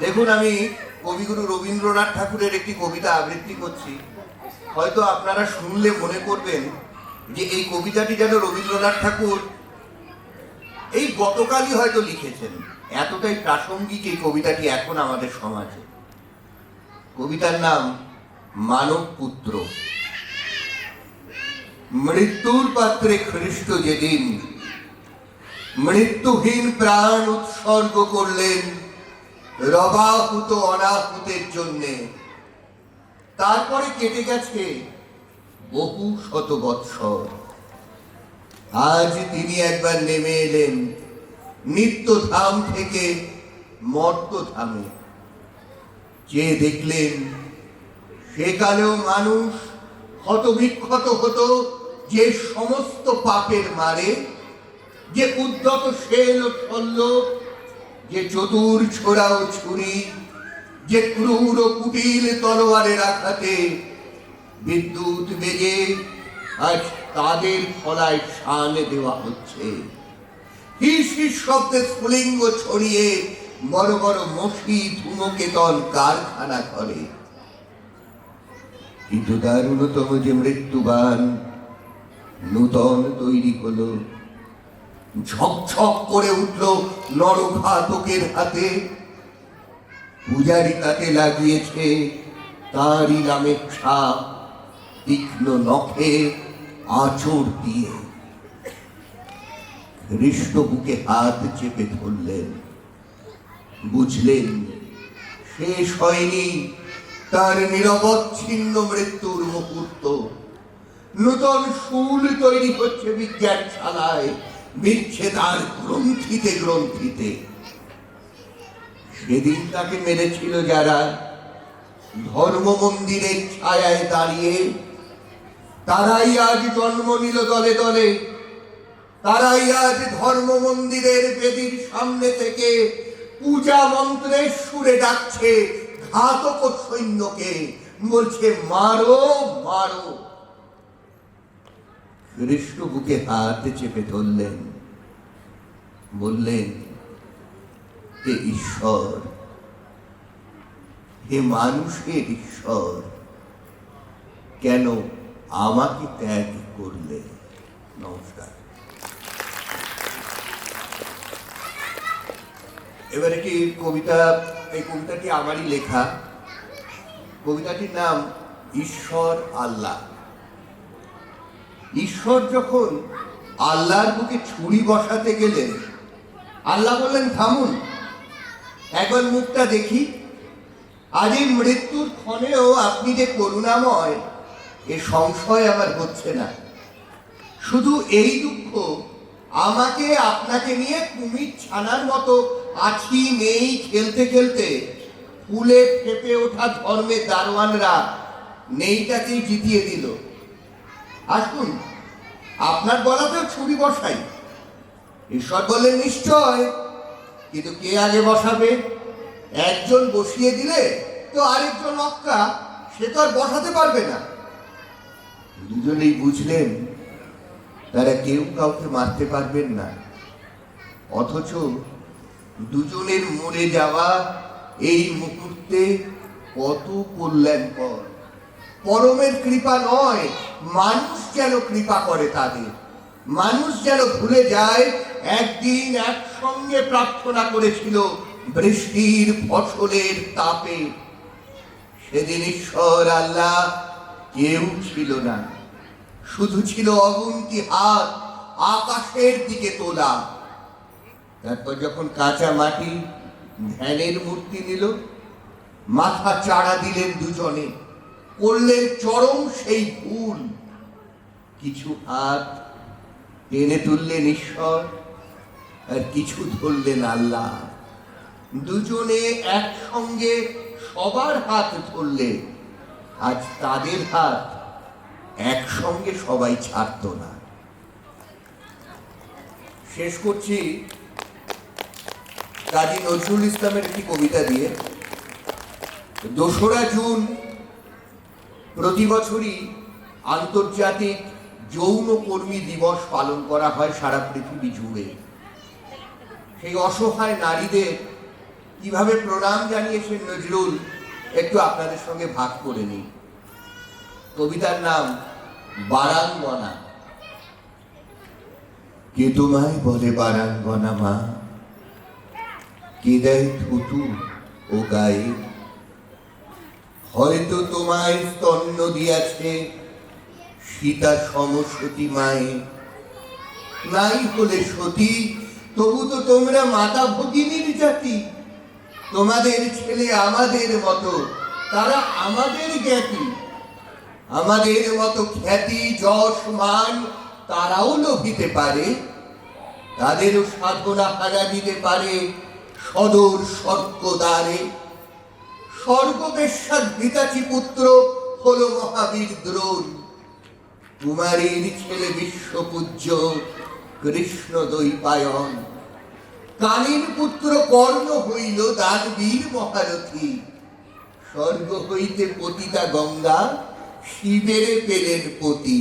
দেখুন, আমি কবিগুরু রবীন্দ্রনাথ ঠাকুরের একটি কবিতা আবৃত্তি করছি। হয়তো আপনারা শুনলে মনে করবেন যে এই কবিতাটি যেন রবীন্দ্রনাথ ঠাকুর এই গতকালই হয়তো লিখেছেন। এতটাই প্রাসঙ্গিক এই কবিতাটি এখন আমাদের সমাজে। কবিতার নাম, মানব পুত্র। মৃত্যুর পাত্রে খ্রিস্ট যেদিন মৃত্যুহীন প্রাণ উৎসর্গ করলেন রবাহুত অনাহুতের জন্যে। তারপরে কেটে গেছে বহু শত বৎসর আজ তিনি একবার নেমে এলেন নিত্য ধাম থেকে মর্ত ধামে যে দেখলেন সেকালেও মানুষ ক্ষতবিক্ষত হতো যে সমস্ত পাপের মারে, যে উদ্যত শেল ও যে চতুর ছোড়া ও ছুরি, যে ক্রূর ও কুটিল তলোয়ারের আঘাতে বিদ্যুৎ বেগে আজ তাদের ফলায় শান দেওয়া হচ্ছে। হিস শব্দে স্ফুলিঙ্গ ছড়িয়ে বড় বড় মশি ধূমকেতন কারখানা করে। কিন্তু তার দারুণতম যে মৃত্যুবান নূতন তৈরি হলো ঝকঝক করে উঠল নরঘাতকের হাতে। পূজারি তাকে লাগিয়েছে, তারই নামে ছাপ, তীক্ষ্ণ নখে আঁচড় দিয়ে। হৃষ্ট বুকে হাত চেপে ধরলেন। বুঝলেন, শেষ হয়নি তার নিরবচ্ছিন্ন মৃত্যুর মুহূর্ত। নূতন শুল তৈরি হচ্ছে বিজ্ঞান বিজ্ঞানশালায়। মিলছে গ্রন্থিতে গ্রন্থিতে। সেদিন তাকে মেরেছিল যারা ধর্ম মন্দিরের ছায়ায় দাঁড়িয়ে, তারাই আজ জন্ম নিল দলে দলে। তারাই আজ ধর্ম মন্দিরের বেদির সামনে থেকে পূজা মন্ত্রের সুরে ডাকছে, ঘাতক সৈন্যকে। বলছে, মারো মারো। কৃষ্ণ বুকে হাত চেপে ধরলেন। বললেন, হে ঈশ্বর, হে মানুষের ঈশ্বর, কেন আমাকে ত্যাগ করলে? নমস্কার। এবার একটি কবিতা, এই কবিতাটি আমারই লেখা। কবিতাটির নাম, ঈশ্বর আল্লাহ। ঈশ্বর যখন আল্লাহর বুকে ছুরি বসাতে গেলেন, আল্লাহ বললেন, থামুন, একবার মুখটা দেখি। আজ এই মৃত্যুর ক্ষণেও আপনি যে করুণাময়, এ সংশয় আমার হচ্ছে না। শুধু এই দুঃখ, আমাকে, আপনাকে নিয়ে কুমির ছানার মতো আছি, নেই, খেলতে খেলতে ফুলে ফেপে ওঠা ধর্মের দারোয়ানরা নেইটাকেই জিতিয়ে দিল। আসুন, আপনার বলাতেও ছুরি বসাই। ঈশ্বর বললেন, নিশ্চয়। কিন্তু কে আগে বসাবে? একজন বসিয়ে দিলে তো আরেকজন অক্কা, সে তো আর বসাতে পারবে না। দুজনেই বুঝলেন, তারা কেউ কাউকে মারতে পারবেন না। অথচ দুজনের মরে যাওয়া এই মুহূর্তে কত কল্যাণকর। পরমের কৃপা নয়, মানুষ যেন কৃপা করে তাদের। মানুষ যেন ভুলে যায়, একদিন একসঙ্গে প্রার্থনা করেছিল বৃষ্টির ফসলের তাপে। সেদিন ঈশ্বর আল্লাহ কেউ ছিল না। শুধু ছিল অগুন্তি হাত আকাশের দিকে তোলা। তারপর যখন কাঁচা মাটি ধ্যানের মূর্তি নিল, মাথা চাড়া দিলেন দুজনে। করলেন চরম সেই ভুল। কিছু হাত টেনে তুললেন ঈশ্বর আর কিছু ধরলেন আল্লাহ দুজনে একসঙ্গে সবার হাত ধরলে, আজ তাদের হাত একসঙ্গে সবাই ছাড়ত না। শেষ করছি কাজী নজরুল ইসলামের একটি কবিতা দিয়ে। দোসরা জুন প্রতি বছরই আন্তর্জাতিক যৌন কর্মী দিবস পালন করা হয় সারা পৃথিবী জুড়ে। সেই অসহায় নারীদের কীভাবে প্রণাম জানিয়েছেন নজরুল, একটু আপনাদের সঙ্গে ভাগ করে নিই। কবিতার নাম, বারাঙ্গনা। কে তোমায় বলে বারাঙ্গনা মা? কে দেয় থুতু ও গায়ে হয়তো তোমায় স্তন্য দিয়াছে সীতা সমসতী মায়ে। নাই হলে সতী, তবু তো তোমরা মাতা ভগিনীর জাতি। তোমাদের ছেলে আমাদের মতো, তারা আমাদের জ্ঞাতি। আমাদের মতো খ্যাতি, যশ, মান তারাও লোভিতে পারে। তাদেরও সাধনা হারা দিতে পারে সদর স্বর্গদ্বারে স্বর্গবেশ্বার ভিতাচি পুত্র হলো মহাবীর দ্রোণ। কুমারীর ছেলে বিশ্বপূজ্য কৃষ্ণ দৈপায়ন কালীন পুত্র কর্ণ হইল দানবীর মহারথী। স্বর্গ হইতে পতিতা গঙ্গা, শিবেরে পেলেন পতি।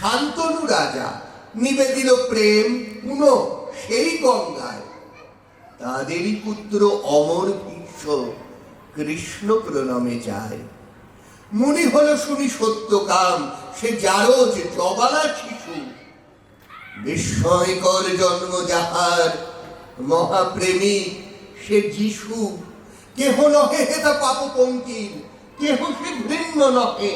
শান্তনু রাজা নিবেদিল প্রেম পুন সেই গঙ্গায়। তাদেরই পুত্র অমর ভীষ্ম কৃষ্ণ প্রণমে যায়। মনে হল শুনি সত্য কাম, সে যে জবালা শিশু। বিস্ময়কর জন্ম যাহার, মহাপ্রেমী সে যিশু। কেহ নহে হেতা পাপ পঙ্কির কেহ সে ঘৃণ্য নহে।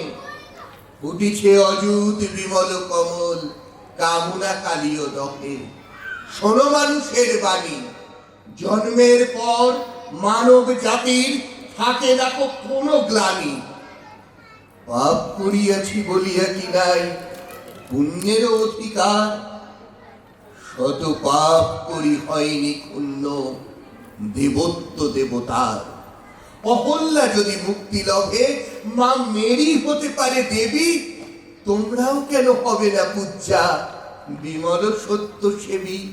ফুটিছে অযুত বিমল কমল, কামনা কালীয় দহে। শোনো মানুষের বাণী, জন্মের পর মানব জাতির থাকে দেখো কোনো গ্লানি। পাপ করিয়াছি বলিয়া কি নাই? পুণ্যের অধিকার। শত পাপ করি হয়নি ক্ষুণ্ণ, দেবত্ব দেবতার। অহল্যা যদি মুক্তি লভে, মা মেরি হতে পারে দেবী। তোমরাও কেন হবে না পূজা বিমল সত্য সেবী।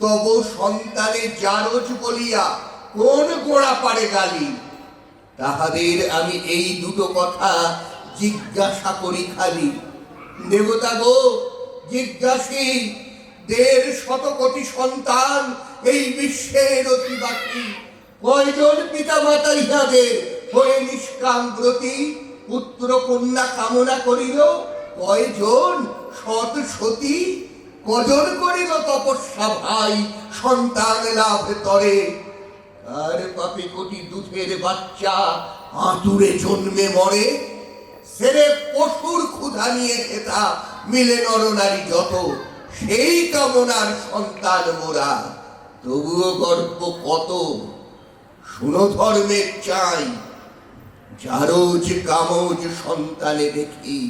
তব সন্তানে জারজ বলিয়া কোন গোড়া পারে গালি? তাহাদের আমি এই দুটো কথা জিজ্ঞাসা করি খালি। দেবতা গো, জিজ্ঞাসী, দেড় শত কোটি সন্তান এই বিশ্বের অধিবাসী কয়জন পিতা মাতা ইহাদের হয়ে নিষ্কাম ব্রতী পুত্র কন্যা কামনা করিল, কয়জন সৎ সতী? কজন করিল তপস্যা ভাই, সন্তান লাভ তরে? আর পাপে কোটি দুধের বাচ্চা, আতুরে জন্মে মরে সেরে পশুর ক্ষুধা নিয়ে খেতা, মিলে নরনারী যত, সেই কামনার সন্তান মোরা। তবুও গর্ব কত, শুনো ধর্মের চাই যারোজ কামজ সন্তানে দেখি,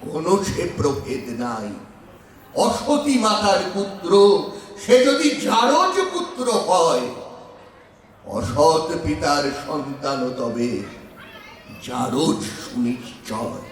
কোনো সে প্রভেদ নাই। অসতী মাতার পুত্র, সে যদি যারজ পুত্র হয় অসৎ পিতার সন্তান তবে যারজ সুনিশ্চয়।